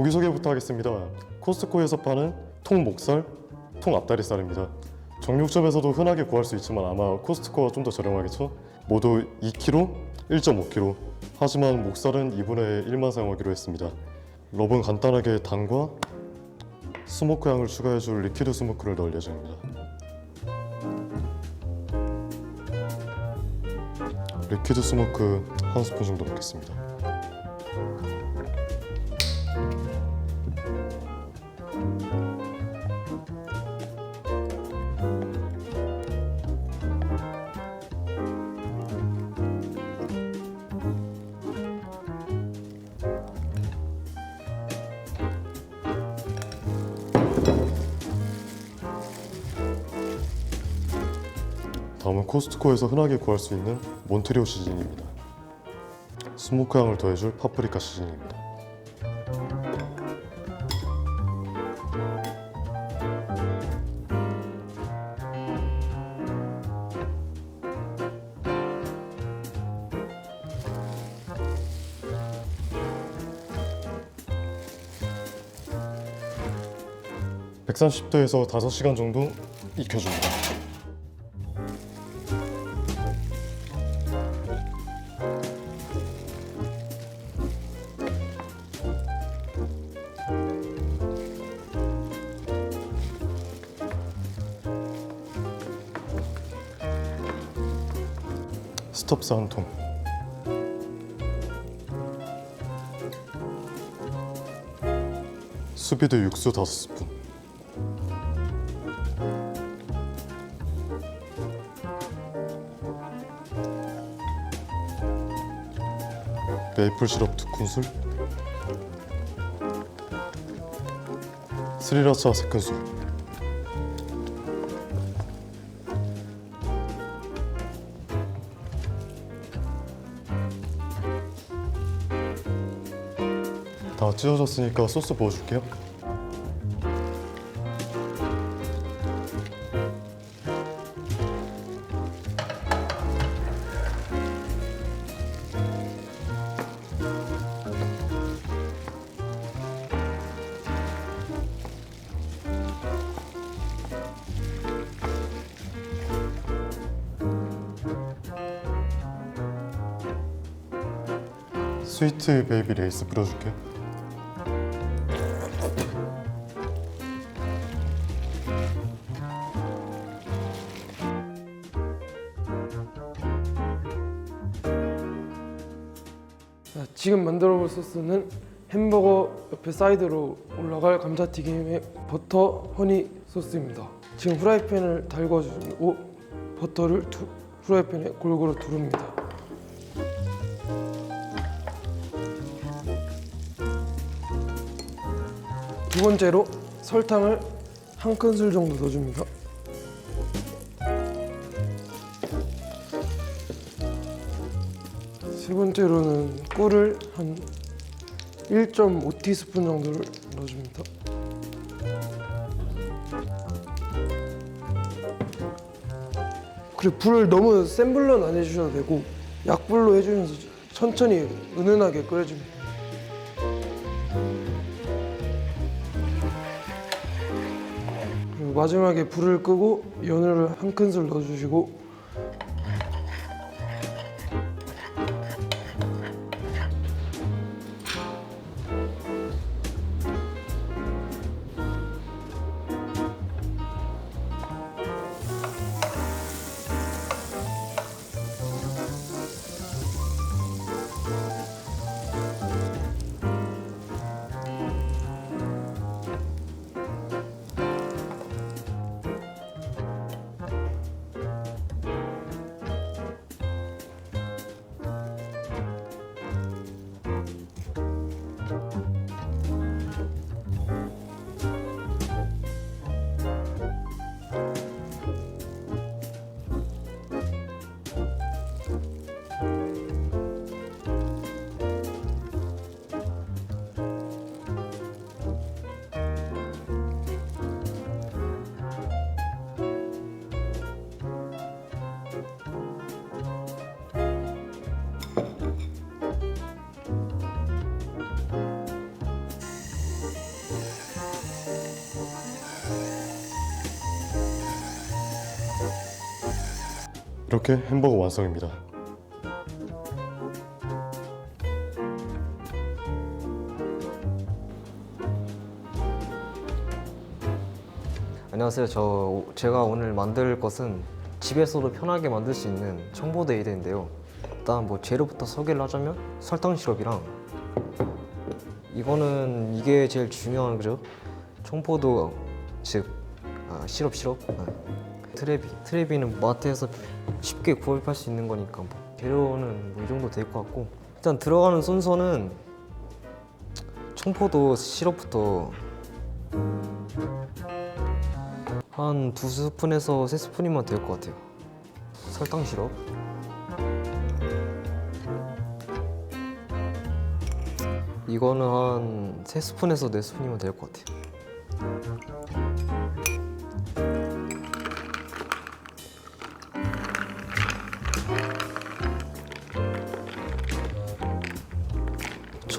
고기 소개부터 하겠습니다. 코스트코에서 파는 통 목살, 통 앞다리살입니다. 정육점에서도 흔하게 구할 수 있지만 아마 코스트코가 좀 더 저렴하겠죠? 모두 2kg, 1.5kg. 하지만 목살은 2분의 1만 사용하기로 했습니다. 럽은 간단하게 당과 스모크 향을 추가해줄 리퀴드 스모크를 넣을 예정입니다. 리퀴드 스모크 한 스푼 정도 넣겠습니다. 다음은 코스트코에서 흔하게 구할 수 있는 몬트리올 시즈닝입니다. 스모크 향을 더해줄 파프리카 시즈닝입니다. (130도에서) (5시간) 정도 익혀줍니다. 스톱스 한 통. 수비드 육수 다섯 스푼. 메이플 시럽 두 큰술. 스리라차 세 큰술. 다 찢어졌으니까 소스 부어줄게요. 스위트 베이비 레이스 뿌려줄게. 지금 만들어 볼 소스는 햄버거 옆에 사이드로 올라갈 감자튀김의 버터 허니 소스입니다. 지금 후라이팬을 달궈주고 버터를 두, 후라이팬에 골고루 두릅니다. 두 번째로 설탕을 한 큰술 정도 넣어줍니다. 세 번째로는 꿀을 한 1.5티스푼 정도를 넣어줍니다. 그리고 불을 너무 센 불로는 안 해주셔도 되고 약불로 해주면서 천천히 은은하게 끓여줍니다. 그리고 마지막에 불을 끄고 연유를 한 큰술 넣어주시고 이렇게 햄버거 완성입니다. 안녕하세요. 저 오- 제가 오늘 만들 것은 집에서도 편하게 만들 수 있는 청보도 에이드인데요. 일단 뭐 재료부터 소개를 하자면 설탕 시럽이랑 이거는 이게 제일 중요한 거죠. 청포도 즉 아, 시럽 시럽. 아. 트레비 트레비는 마트에서 쉽게 구입할 수 있는 거니까 뭐 재료는 뭐 이 정도 될 것 같고 일단 들어가는 순서는 청포도 시럽부터 한 두 스푼에서 세 스푼이면 될 것 같아요. 설탕 시럽. 이거는 한 세 스푼에서 네 스푼이면 될 것 같아요.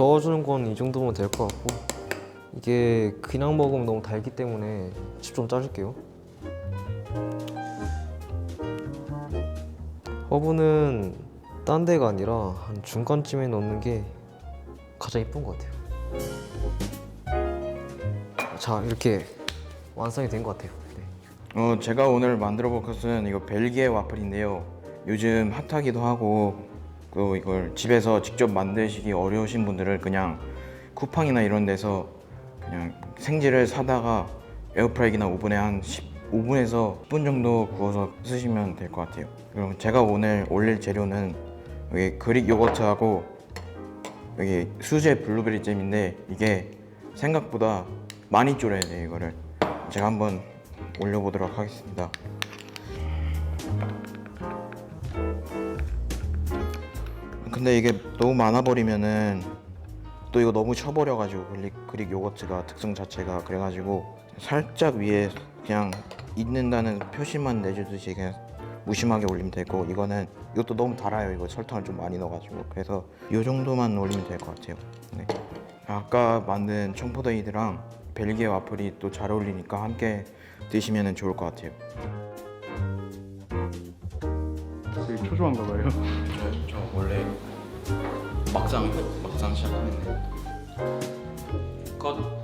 저어주는 건 이 정도면 될 것 같고 이게 그냥 먹으면 너무 달기 때문에 집좀 짜줄게요. 허브는 딴 데가 아니라 한 중간쯤에 넣는 게 가장 예쁜 것 같아요. 자 이렇게 완성이 된 것 같아요. 네. 어, 제가 오늘 만들어 볼 것은 이거 벨기에 와플인데요. 요즘 핫하기도 하고 또 이걸 집에서 직접 만드시기 어려우신 분들은 그냥 쿠팡이나 이런 데서 그냥 생지를 사다가 에어프라이기나 오븐에 한 15분에서 10분 정도 구워서 쓰시면 될 것 같아요. 그럼 제가 오늘 올릴 재료는 여기 그릭 요거트하고 여기 수제 블루베리 잼인데 이게 생각보다 많이 졸여야 돼요 이거를 제가 한번 올려보도록 하겠습니다 근데 이게 너무 많아 버리면은 또 이거 너무 쳐버려가지고 그릭, 그릭 요거트가 특성 자체가 그래가지고 살짝 위에 그냥 있는다는 표시만 내주듯이 그냥 무심하게 올리면 되고 이거는 이것도 너무 달아요 이거 설탕을 좀 많이 넣어가지고 그래서 이 정도만 올리면 될 것 같아요 네. 아까 만든 청포도이드랑 벨기에 와플이 또 잘 어울리니까 함께 드시면 좋을 것 같아요 되게 초조한가 봐요. 저, 저 원래 막상 막상 시작하면 컷